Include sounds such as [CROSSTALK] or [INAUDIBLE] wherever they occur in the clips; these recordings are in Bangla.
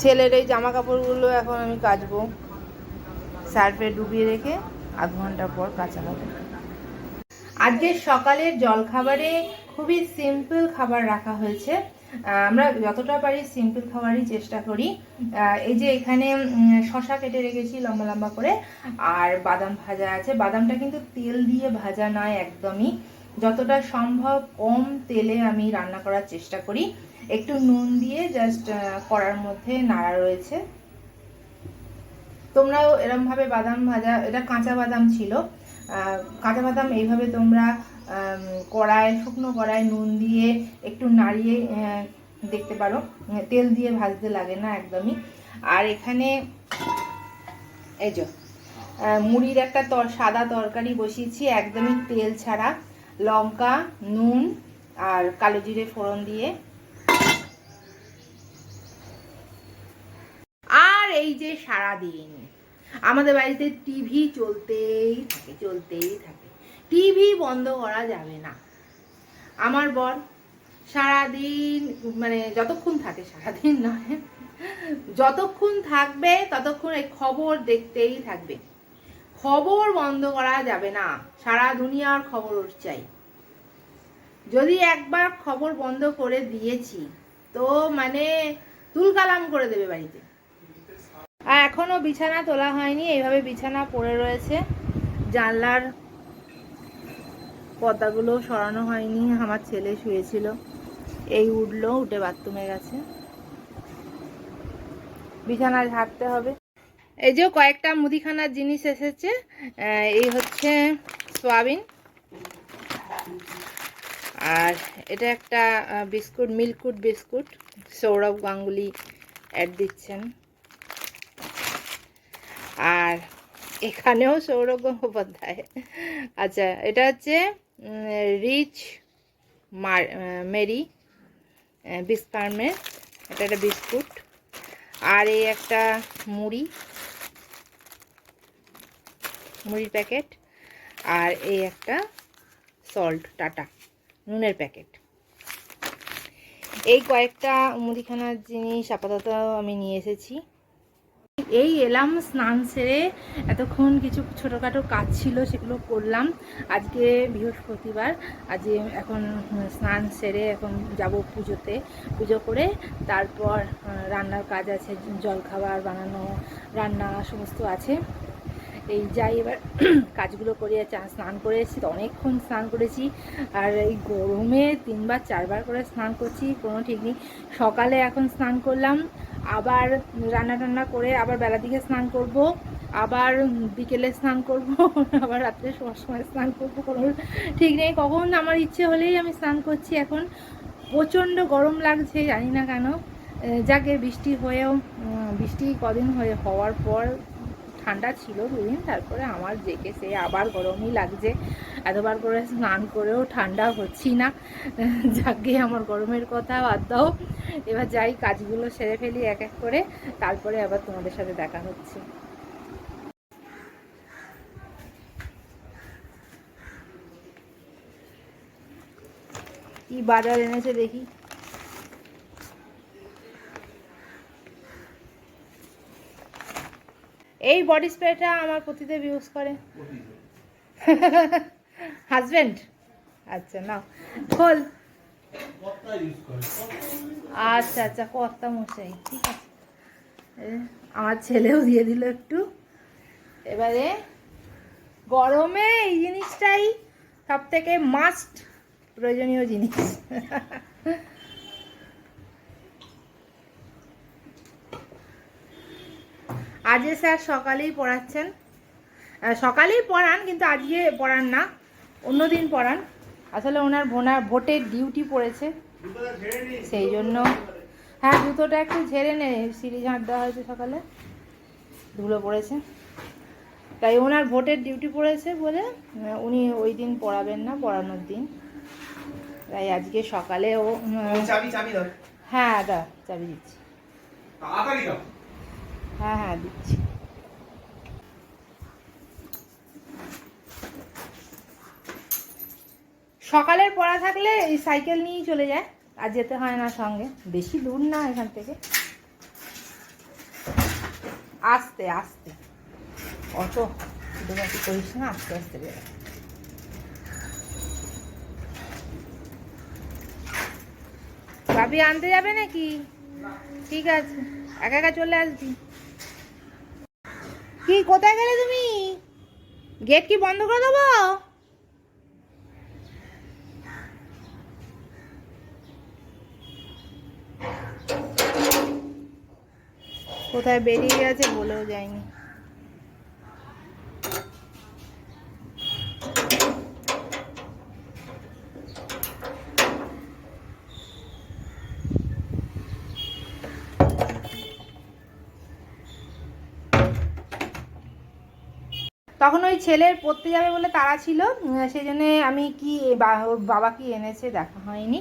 ছেলের এই জামা কাপড়গুলো এখন আমি কাচবো। সার্ফে ডুবিয়ে রেখে আধ ঘণ্টা পর কাঁচা হবে আজকে সকালের জলখাবারে খুবই সিম্পল খাবার রাখা হয়েছে। আমরা যতটা পারি সিম্পল খাবারই চেষ্টা করি। এই যে এখানে শশা কেটে রেখেছি লম্বা লম্বা করে। আর বাদাম ভাজা আছে। বাদামটা কিন্তু তেল দিয়ে ভাজা নয় একদমই। যতটা সম্ভব কম তেলে আমি রান্না করার চেষ্টা করি। একটু নুন দিয়ে জাস্ট কড়ার মধ্যে নাড়া রয়েছে। তোমরাও এরমভাবে বাদাম ভাজা, এটা কাঁচা বাদাম ছিল। কাঁচা বাদাম এইভাবে তোমরা কড়ায়, শুকনো কড়ায় নুন দিয়ে একটু নাড়িয়ে দেখতে পারো। তেল দিয়ে ভাজতে লাগে না একদমই। আর এখানে এই যে মুড়ির একটা তর, সাদা তরকারি বসিয়েছি, একদমই তেল ছাড়া। লঙ্কা, নুন আর কালো জিরে ফোড়ন দিয়ে। আর এই যে সারা দিন আমাদের বাড়িতে টিভি চলতেই থাকে চলতেই থাকে। টিভি বন্ধ করা যাবে না। আমার বর সারাদিন মানে যতক্ষণ থাকে, সারাদিন নয়, যতক্ষণ থাকবে, ততক্ষণ এই খবর দেখতেই থাকবে। খবর বন্ধ করা যাবে না। সারা দুনিয়ার খবর ওর চাই। যদি একবার খবর বন্ধ করে দিয়েছি, তো মানে তুলকালাম করে দেবে বাড়িতে। আর এখনও বিছানা তোলা হয়নি, এইভাবে বিছানা পড়ে রয়েছে। জানলার পর্দাগুলো সরানো হয়নি, আমার ছেলে শুয়েছিল। এই উঠল, উঠে বাথরুমে গেছে। বিছানায় ঝাড়তে হবে। এই যে কয়েকটা মুদিখানার জিনিস এসেছে এই হচ্ছে সোয়াবিন আর এটা একটা biscuit মিল্কুট biscuit, Sourav Ganguly ad দিচ্ছেন। আর এখানেও সৌরভ গঙ্গোপাধ্যায়। আচ্ছা এটা হচ্ছে রিচ মার মেরি বিস্পার্মের, এটা একটা বিস্কুট। আর এই একটা মুড়ি। মুড়ির প্যাকেট আর এই একটা সল্ট টাটা, নুনের প্যাকেট। এই কয়েকটা মুদিখানার জিনিস আপাতত আমি নিয়ে এসেছি। এই এলাম স্নান সেরে, এতক্ষণ কিছু ছোটোখাটো কাজ ছিল সেগুলো করলাম। আজকে বৃহস্পতিবার, আজকে এখন স্নান সেরে এখন যাব পুজোতে। পুজো করে তারপর রান্নার কাজ আছে, জলখাবার বানানো, রান্না সমস্ত আছে। এই যাই এবার [CLEARS THROAT] কাজগুলো করে স্নান করে এসেছি, তো অনেকক্ষণ স্নান করেছি। আর এই গরমে তিনবার, চারবার করে স্নান করছি, কোনো ঠিক নেই। সকালে এখন স্নান করলাম, আবার রান্না টান্না করে আবার বেলা দিকে স্নান করব, আবার বিকেলে স্নান করব, [LAUGHS] আবার রাত্রে শোয়ার সময় স্নান করব, কোনো ঠিক নেই। কখন আমার ইচ্ছে হলেই আমি স্নান করছি এখন। প্রচণ্ড গরম লাগছে, জানি না কেন। যাকে বৃষ্টি হয়েও বৃষ্টি কদিন হয়ে হওয়ার পর ঠান্ডা ছিল দুদিন, তারপরে আমার জেকে সে আবার গরমই লাগছে। এতবার করে স্নান করেও ঠান্ডা হচ্ছি না। যাকে আমার গরমের কথা বাদ দাও। এবার যাই, কাজগুলো সেরে ফেলি এক এক করে। তারপরে আবার তোমাদের সাথে দেখা হচ্ছে। কি বাজার এনেছে দেখি? এই বডি স্প্রেটা আমার পতিদেব ইউজ করে। হাজবেন্ড আচ্ছা নাও। খোল। আচ্ছা আচ্ছা কর্তা মশাই, ঠিক আছে। আমার ছেলেও দিয়ে দিল একটু। এবারে গরমে এই জিনিসটাই সব থেকে মাস্ট প্রয়োজনীয় জিনিস। [LAUGHS] আজকে স্যার সকালেই পড়াচ্ছেন। সকালেই পড়ান কিন্তু আজকে পড়ান না। অন্য দিন পড়ান। আসলে ওনার বোনার ভোটের ডিউটি পড়েছে। সেই জন্য হ্যাঁ জুতোটা একটু ঝেড়ে নে। সিঁড়ি ঝাঁট দেওয়া হয়েছে সকালে। ধুলো পড়েছে। তাই ওনার ভোটের ডিউটি পড়েছে বলে উনি ওই দিন পড়াবেন না পড়ানোর দিন। তাই আজকে সকালে ও হ্যাঁ দা চাবি দিচ্ছি। হ্যাঁ হ্যাঁ দিচ্ছি। সকালের পড়া থাকলে এই সাইকেল নিয়েই চলে যায় আর যেতে হয় না সঙ্গে। বেশি দূর না এখান থেকে। আস্তে আস্তে। অত দুবাকি করিস না আস্তে আস্তে বেরো। ভাবি আনতে যাবে নাকি? ঠিক আছে। একা একা চলে আসবি? কি কোথায় গেলে তুমি? গেট কি বন্ধ করে দেবো? কোথায় বেরিয়ে গেছে বলেও যায়নি। তখন ওই ছেলের পড়তে যাবে বলে তারা ছিল সেই জন্যে আমি কি বাবা কি এনেছে দেখা হয়নি।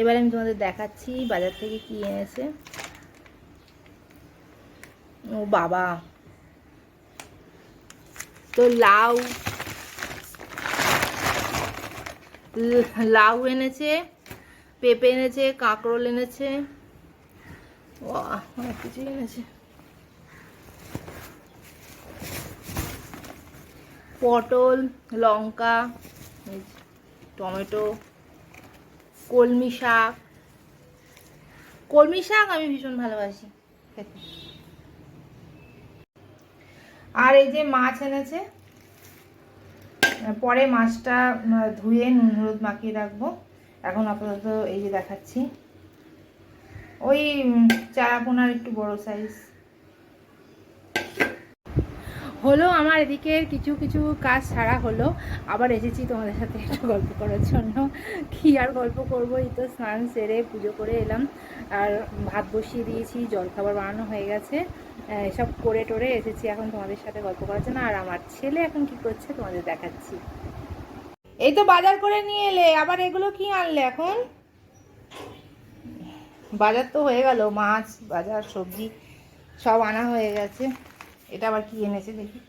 এবার আমি তোমাদের দেখাচ্ছি বাজার থেকে কি এনেছে। ও বাবা। তো লাউ। লাউ এনেছে, পেঁপে এনেছে, কাঁকরোল এনেছে। ও অনেক কিছুই এনেছে। পটল, লঙ্কা টমেটো, কলমি শাক। কলমি শাক আমি ভীষণ ভালোবাসি আর এই যে মাছ এনেছে, পরে মাছটা ধুয়ে নুন হলুদ মাখিয়ে রাখব। এখন আপাতত এই যে দেখাচ্ছি। ওই চারাপোনার একটু বড় সাইজ হলো আমার এদিকের কিছু কিছু কাজ ছাড়া হলো। আবার এসেছি তোমাদের সাথে একটু গল্প করার জন্য। কি আর গল্প করব? এই তো স্নান সেরে পুজো করে এলাম। আর ভাত বসিয়ে দিয়েছি জলখাবার বানানো হয়ে গেছে। এসব করে টোরে এসেছি এখন তোমাদের সাথে গল্প করার জন্য। আর আমার ছেলে এখন কি করছে তোমাদের দেখাচ্ছি। এই তো বাজার করে নিয়ে এলে। আবার এগুলো কি আনলে এখন? বাজার তো হয়ে গেল, মাছ, বাজার, সবজি সব আনা হয়ে গেছে। এটা আবার কি এনেছে দেখি।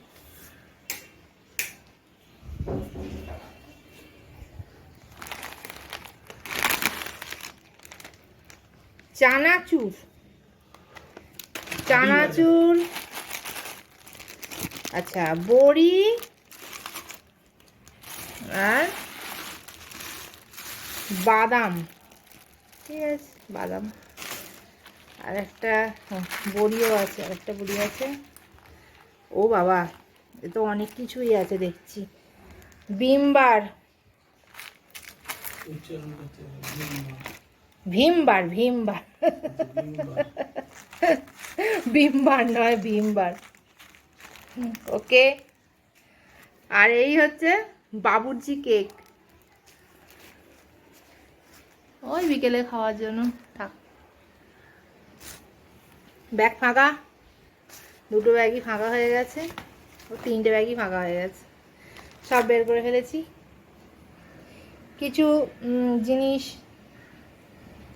চানাচুর। চানাচুর। আচ্ছা বড়ি আর বাদাম। ঠিক আছে বাদাম। আর একটা হ্যাঁ, বড়িও আছে আর একটা বড়ি আছে। ও বাবা, এ তো অনেক কিছুই আছে, দেখছি। বিমবার ভীমবার ভীমবার। ভীমবার নয়, ভীমবার। ওকে। আর এই হচ্ছে বাবুর্চি কেক। ওই বিকেলে খাওয়ার জন্য, থাক। ব্যাগ ফাঁকা? দুটো ব্যাগই ফাঁকা হয়ে গেছে ও তিনটে ব্যাগই ফাঁকা হয়ে গেছে সব বের করে ফেলেছি কিছু উম, জিনিস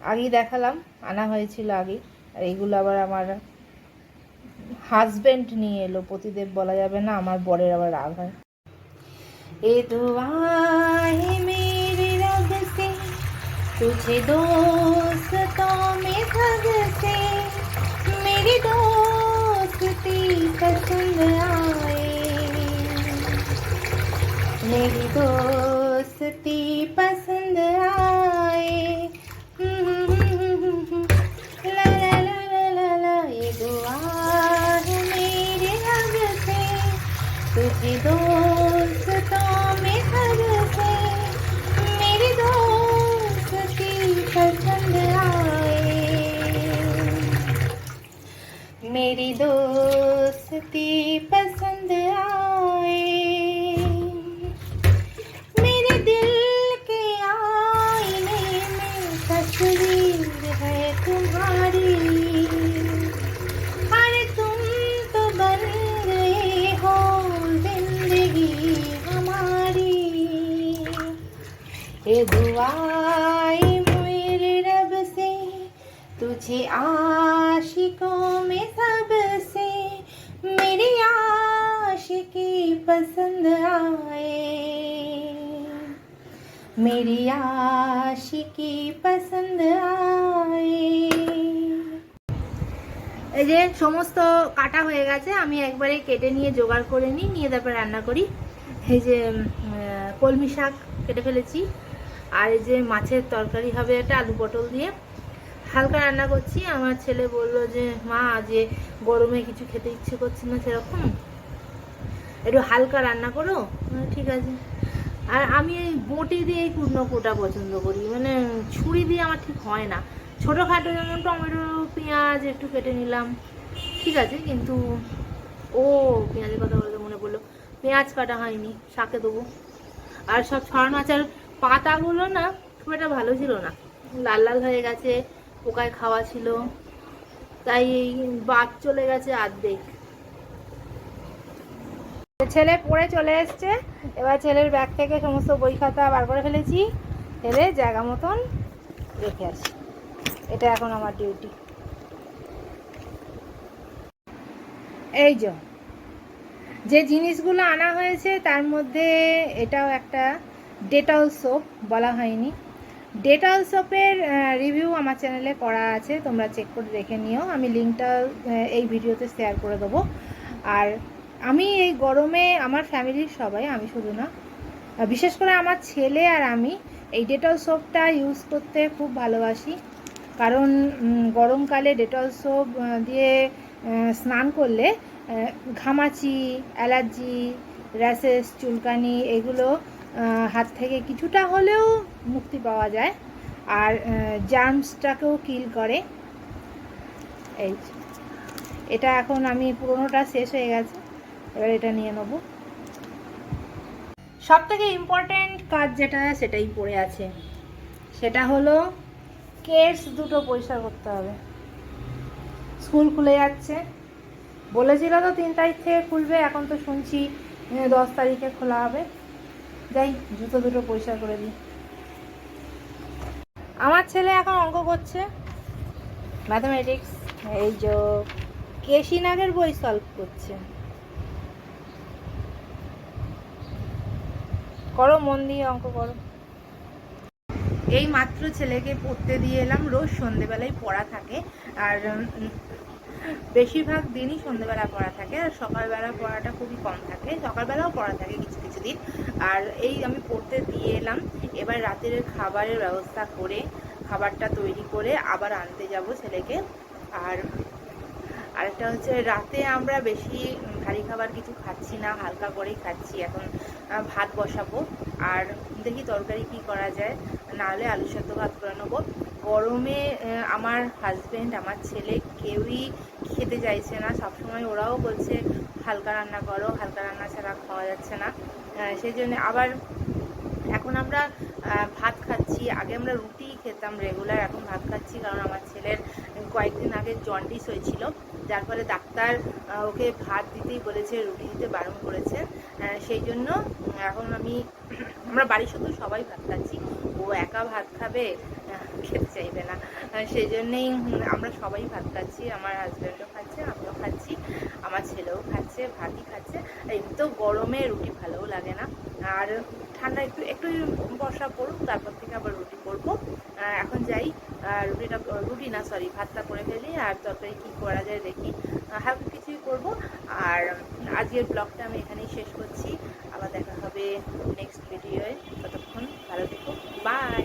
আগেই দেখালাম আনা হয়েছিল আগে আর এইগুলো আবার আমার হাজবেন্ড নিয়ে এলো প্রতিদেব বলা যাবে না আমার বরের আবার রাগ হয় এ দুআ है मेरे रब से तुझे दोस्तों में ठग से मेरी दोस्ती पसंद आए मेरी दोस्ती आए मेरी आशिकी पसंद आए এই যে সমস্ত কাটা হয়ে গেছে আমি একবারে কেটে নিয়ে জোগাড় করে নিই নিয়ে তারপর রান্না করি এই যে উম, আহ, কলমি শাক কেটে ফেলেছি আর এই যে মাছের তরকারি হবে একটা আলু পটল দিয়ে হালকা রান্না করছি আমার ছেলে বললো যে মা যে গরমে কিছু খেতে ইচ্ছে করছে না সেরকম একটু হালকা রান্না করো? ঠিক আছে। আর আমি এই বটি দিয়ে এই কুটনো কোটা পছন্দ করি। মানে ছুরি দিয়ে আমার ঠিক হয় না। ছোটোখাটো যেমন টমেটো পেঁয়াজ একটু কেটে নিলাম। ঠিক আছে কিন্তু ও পেঁয়াজের কথা বলতে মনে পড়ল। পেঁয়াজ কাটা হয়নি শাকে দেবো। আর সব ছড়ানো আচার পাতাগুলো না খুব একটা ভালো ছিল না। লাল লাল হয়ে গেছে পোকায় খাওয়া ছিল। তাই এই বাদ চলে গেছে অর্ধেক ছেলে পড়ে চলে এসছে। এবার ছেলের ব্যাগ থেকে সমস্ত বই খাতা বার করে ফেলেছি। ফেলে জায়গা মতন রেখে আসি এটা এখন আমার ডিউটি এই যে যে জিনিসগুলো আনা হয়েছে, তার মধ্যে এটাও একটা ডেটল সোপ বলা হয়নি। ডেটল সোপের রিভিউ আমার চ্যানেলে করা আছে, তোমরা চেক করে দেখে নিও। আমি লিঙ্কটা এই ভিডিওতে শেয়ার করে দেবো। আর আমি এই গরমে আমার ফ্যামিলির সবাই, আমি শুধু না। বিশেষ করে আমার ছেলে আর আমি এই ডেটল সোপটা ইউজ করতে খুব ভালোবাসি। কারণ গরমকালে ডেটল সোপ দিয়ে স্নান করলে ঘামাচি, অ্যালার্জি র্যাশেস চুলকানি এগুলো হাত থেকে কিছুটা হলেও মুক্তি পাওয়া যায়। আর জার্মসটাকেও কিল করে। এই এটা এখন আমি পুরোনোটা শেষ হয়ে গেছে। এবার এটা নিয়ে নেব। সব থেকে ইম্পর্ট্যান্ট কাজ যেটা, সেটাই পড়ে আছে। সেটা হলো কেস দুটো পরিষ্কার করতে হবে। স্কুল খুলে যাচ্ছে। বলেছিল তো তিন তারিখ থেকে খুলবে, এখন তো শুনছি দশ তারিখে খোলা হবে। যাই, জুতো দুটো পরিষ্কার করে দিই। আমার ছেলে এখন অঙ্ক করছে। ম্যাথামেটিক্স এই যে, কেশিনাগের বই সলভ করছে। করো, মন দিয়ে অঙ্ক করো। এই মাত্র ছেলেকে পড়তে দিয়ে এলাম, রোজ সন্ধেবেলায় পড়া থাকে। আর বেশিরভাগ দিনই সন্ধেবেলা পড়া থাকে, আর সকালবেলা পড়াটা খুবই কম থাকে। সকালবেলাও পড়া থাকে কিছু কিছু দিন। আর এই আমি পড়তে দিয়ে এলাম, এবার রাতের খাবারের ব্যবস্থা করে, খাবারটা তৈরি করে আবার আনতে যাব ছেলেকে। আর, আরেকটা হচ্ছে রাতে আমরা বেশি ভারী খাবার কিছু খাচ্ছি না, হালকা করেই খাচ্ছি। এখন ভাত বসাবো। আর দেখি তরকারি কি করা যায়, নাহলে আলু সেদ্ধ ভাত করে নেব। গরমে আমার হাজবেন্ড আমার ছেলে কেউই খেতে চাইছে না। সবসময় ওরাও বলছে, হালকা রান্না করো, হালকা রান্না ছাড়া খাওয়া যাচ্ছে না। সেই জন্য আবার এখন আমরা ভাত খাচ্ছি। আগে আমরা রুটি খেতাম রেগুলার এখন ভাত খাচ্ছি কারণ আমার ছেলের কয়েকদিন আগে জন্ডিস হয়েছিল। যার ফলে ডাক্তার ওকে ভাত দিতেই বলেছে, রুটি দিতে বারণ করেছে। সেই জন্য এখন আমি, আমরা বাড়ির শুধু সবাই ভাত খাচ্ছি। ও একা ভাত খাবে খেতে চাইবে না। সেই জন্যেই আমরা সবাই ভাত খাচ্ছি, আমার হাজব্যান্ডও খাচ্ছে, আমিও খাচ্ছি, আমার ছেলেও খাচ্ছে, ভাতই খাচ্ছে। এমনিতেও গরমে রুটি ভালোও লাগে না। আর ঠান্ডা একটু একটু বর্ষা পড়ুক, তারপর থেকে আবার রুটি করব। এখন যাই রুটিটা, রুটি না সরি ভাতটা করে ফেলি, আর তরকারি কী করা যায় দেখি। হালকা কিছুই করব, আর আজকের ব্লগটা আমি এখানেই শেষ করছি। আবার দেখা হবে নেক্সট ভিডিওয়ে ততক্ষণ ভালো থেকো। বাই